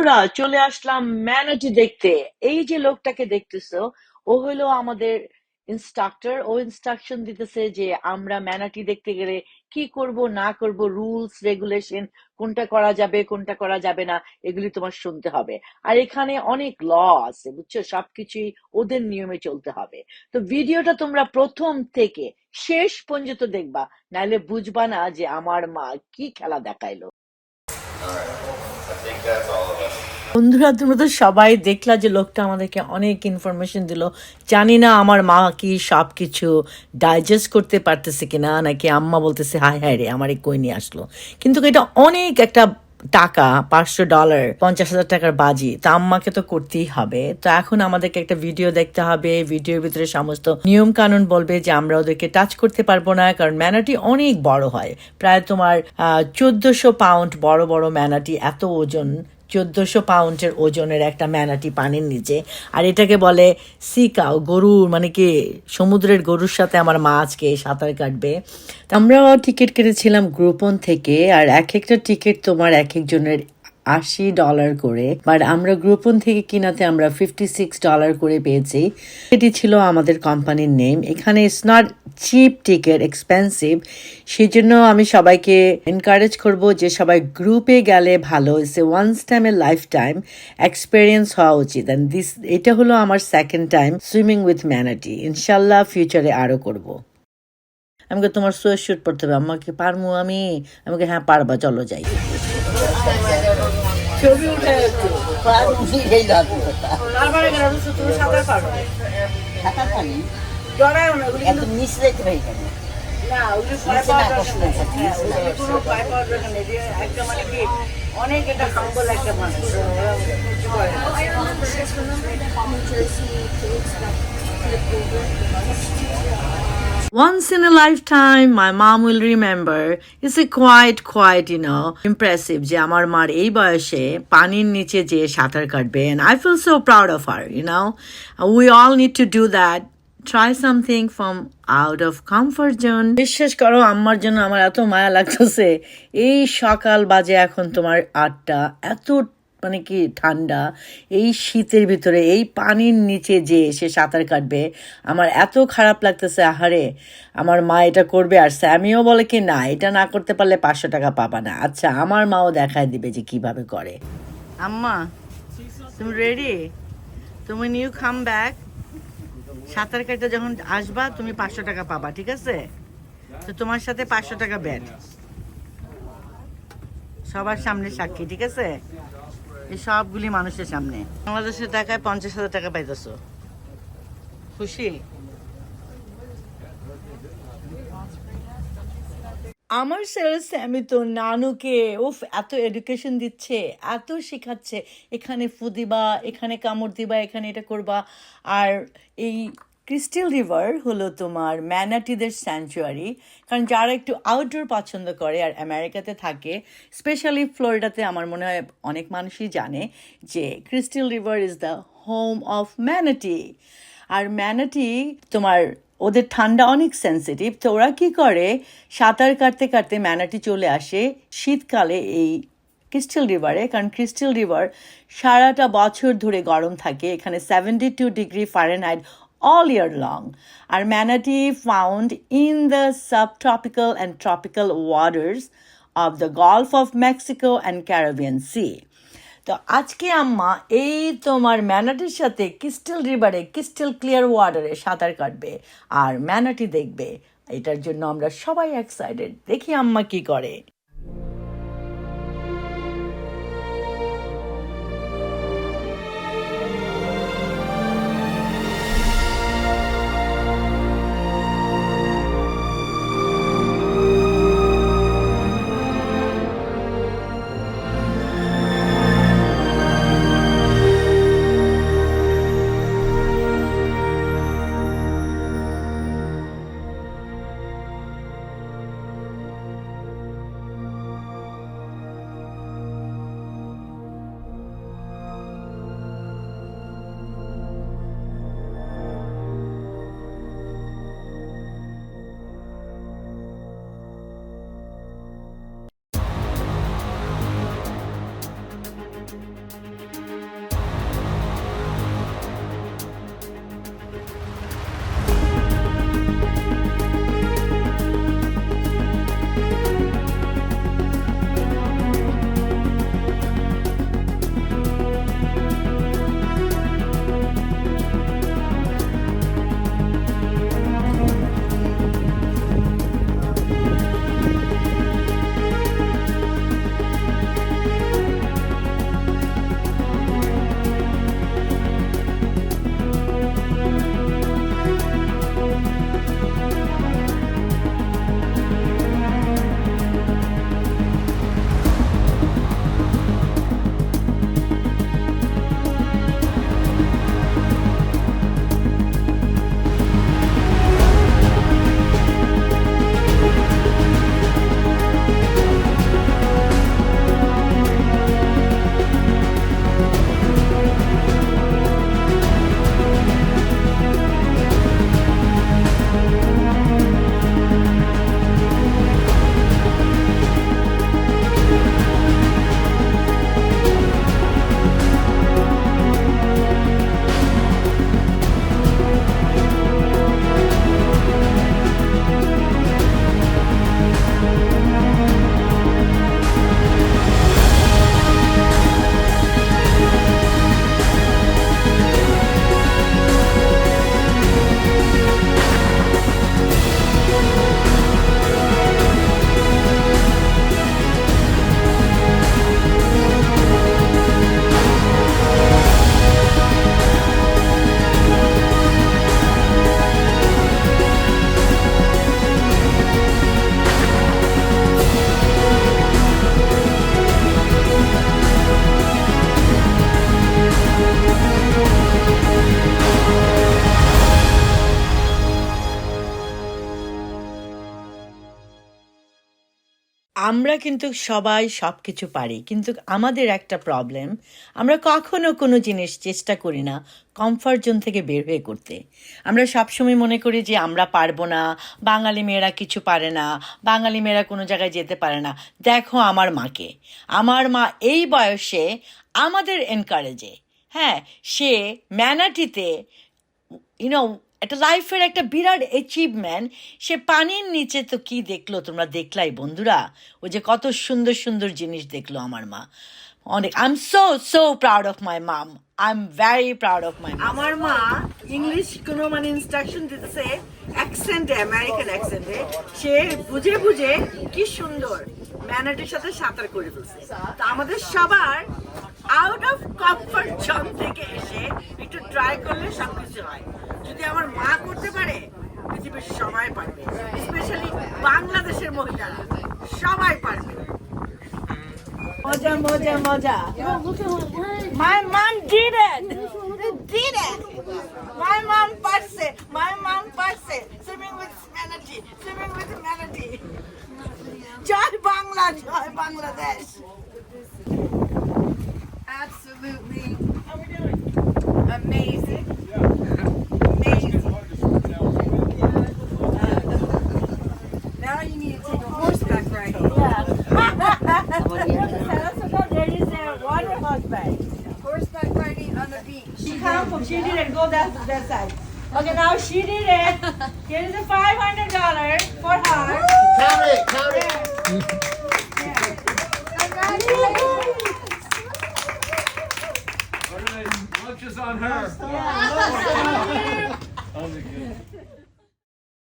বন্ধুরা, চলে আসলাম ম্যানাটি দেখতে। এই যে লোকটাকে দেখতেছো, ও হলো আমাদের ইনস্ট্রাক্টর ও ইনস্ট্রাকশন দিতেছে যে আমরা ম্যানাটি দেখতে গেলে কি করব, না করব রুলস রেগুলেশন কোনটা করা যাবে, কোনটা করা যাবে না, এগুলি তোমার শুনতে হবে। আর এখানে অনেক ল আছে, বুঝছ? সবকিছুই ওদের নিয়মে চলতে হবে। তো ভিডিওটা তোমরা প্রথম থেকে শেষ পর্যন্ত দেখবা নাহলে বুঝবা না যে আমার মা কি খেলা দেখাইলো। বন্ধুরা, তোমরা তো সবাই দেখলা যে লোকটা আমাদেরকে অনেক ইনফরমেশন দিল। জানি না আমার মা কি সব কিছু ডাইজেস্ট করতে পারতেছে কিনা, নাকি আম্মা বলতেছে, হায় হায় রে, আমার কই নিয়ে আসলো? কিন্তু এটা অনেক একটা টাকা, পাঁচশো ডলার পঞ্চাশ হাজার টাকার বাজি, তা আম্মাকে তো করতেই হবে। তো এখন আমাদেরকে একটা ভিডিও দেখতে হবে। ভিডিওর ভিতরে সমস্ত নিয়ম কানুন বলবে যে আমরা ওদেরকে টাচ করতে পারব না, কারণ ম্যানাটি অনেক বড় হয়। প্রায় তোমার চোদ্দশো পাউন্ড বড় বড় ম্যানাটি এত ওজন চোদ্দশো পাউন্ডের ওজনের একটা ম্যানাটি পানির নিচে। আর এটাকে বলে সিকাও গরুর মানে কি, সমুদ্রের গরুর সাথে আমার মা আজকে সাঁতার কাটবে। আমরাও টিকিট কেটেছিলাম গ্রুপন থেকে, আর এক একটা টিকিট তোমার এক একজনের আশি ডলার করে বাট আমরা গ্রুপন থেকে কিনাতে আমরা ফিফটি সিক্স ডলার করে পেয়েছি। এটি ছিল আমাদের কোম্পানির নেম এখানে it's not cheap ticket expensive সেই জন্য আমি সবাইকে এনকারেজ করব যে সবাই গ্রুপে গেলে ভালো। It's a once time a life time experience হওয়া উচিত। অ্যান্ড দিস এটা হলো আমার second time swimming with manatee ইনশাল্লাহ ফিউচারে আরও করব। আমাকে তোমার সোয়েট শুট পড়তে হবে। আমাকে পারমু আমি? আমাকে হ্যাঁ পারবা, চলো যাই। ছবি উঠে তুমি সাঁতার পারো। সাঁতার পানি ডরায়ও না ওগুলি এত মিশ্রিত হয়ে যাবে না ওগুলি ভয় নিচে নিচে ওগুলি কোনো ভয় পাওয়ার দরকার নেই। যে একটা মানে কি অনেক এটা হাম্বল একটা মানুষ। করে Once in a lifetime, my mom will remember. It's a quite, quite, you know, impressive যে আমার মার এই বয়সে পানির নিচে যে সাঁতার কাটবে and I feel so proud of her, you know. We all need to do that. Try something from out of comfort zone. বিশ্বাস করো আম্মার জন্য আমার এত মায়া লাগতেছে এই সকাল বাজে এখন তোমার আটটা এত মানে কি ঠান্ডা, এই শীতের ভিতরে, এই পানির নিচে যে সে সাঁতার কাটবে, আমার এত খারাপ লাগতেছে, আহারে, আমার মা এটা করবে আর স্যামিও বলে কি, না, এটা না করতে পারলে পাঁচশো টাকা পাবা না। আচ্ছা আমার মাও দেখায় দিবে যে কীভাবে করে। আম্মা, তুমি রেডি তুমি নিউ কাম ব্যাক সাঁতার কাটতে যখন আসবা, তুমি পাঁচশো টাকা পাবা, ঠিক আছে? তো তোমার সাথে পাঁচশো টাকা ব্যাট সবার সামনে সাক্ষী, ঠিক আছে? এই সবগুলি মানুষের সামনে। বাংলাদেশের টাকায় পঞ্চাশ হাজার টাকা পাইতেছো। খুশি? আমার সেলস আমি তো নানুকে উফ এত এডুকেশন দিচ্ছে এত শেখাচ্ছে। এখানে ফু দিবা এখানে কামড় দিবা এখানে এটা করবা। আর এই ক্রিস্টাল রিভার হলো তোমার ম্যানাটিদের স্যাংচুয়ারি কারণ যারা একটু আউটডোর পছন্দ করে আর আমেরিকাতে থাকে স্পেশালি ফ্লোরিডাতে আমার মনে হয় অনেক মানুষই জানে যে Crystal River is the home of manatee R manatee তোমার, ওদের ঠান্ডা অনেক সেন্সিটিভ তো ওরা কি করে? সাঁতার কাটতে কাটতে ম্যানাটি চলে আসে শীতকালে এই ক্রিস্টাল রিভারে, কারণ ক্রিস্টাল রিভার সারাটা বছর ধরে গরম থাকে, এখানে seventy two degree Fahrenheit all year long R manatee found in the subtropical and tropical waters of the Gulf of Mexico and Caribbean Sea তো আজকে আম্মা, এই তোমার ম্যানাটির সাথে ক্রিস্টাল রিভারে ক্রিস্টাল ক্লিয়ার ওয়াটারে সাঁতার কাটবে আর ম্যানাটি দেখবে। এটার জন্য আমরা সবাই এক্সাইটেড দেখি আম্মা কি করে। আমরা কিন্তু সবাই সব কিছু পারি। কিন্তু আমাদের একটা প্রবলেম আমরা কখনো কোনো জিনিস চেষ্টা করি না কমফর্ট জোন থেকে বের হয়ে করতে। আমরা সবসময় মনে করি যে আমরা পারব না, বাঙালি মেয়েরা কিছু পারে না, বাঙালি মেয়েরা কোনো জায়গায় যেতে পারে না। দেখো আমার মাকে, আমার মা এই বয়সে আমাদের এনকারেজে হ্যাঁ সে ম্যানাটিতে ইউনো একটা লাইফের একটা বিরাট অ্যাচিভমেন্ট সে পানির নিচে তো কি দেখল? তোমরা দেখলাই বন্ধুরা। ও যে কত সুন্দর সুন্দর জিনিস দেখল আমার মা। অনেক I am so so proud of my mom I am very proud of my আমার মা ইংলিশ কোনো মানে ইনস্ট্রাকশন দিতেছে অ্যাকসেন্টে আমেরিকান অ্যাকসেন্টে সে বুঝে বুঝে কি সুন্দর ম্যানাটির সাথে সাঁতার করে ফেলছে। তা আমাদের সবার আউট অফ কমফর্ট জোন থেকে এসে একটু ট্রাই করলে সব কিছু হয়। যদি আমার মা করতে পারে পৃথিবীর সবাই পারবে। স্পেশালি বাংলাদেশের মহিলারা সবাই পারবে। মজা মজা মজা। Go that, that side. Okay, now she did it. Here is a five hundred dollar for her. Count it, count it. Lunch is on her. Yeah. Oh, my God.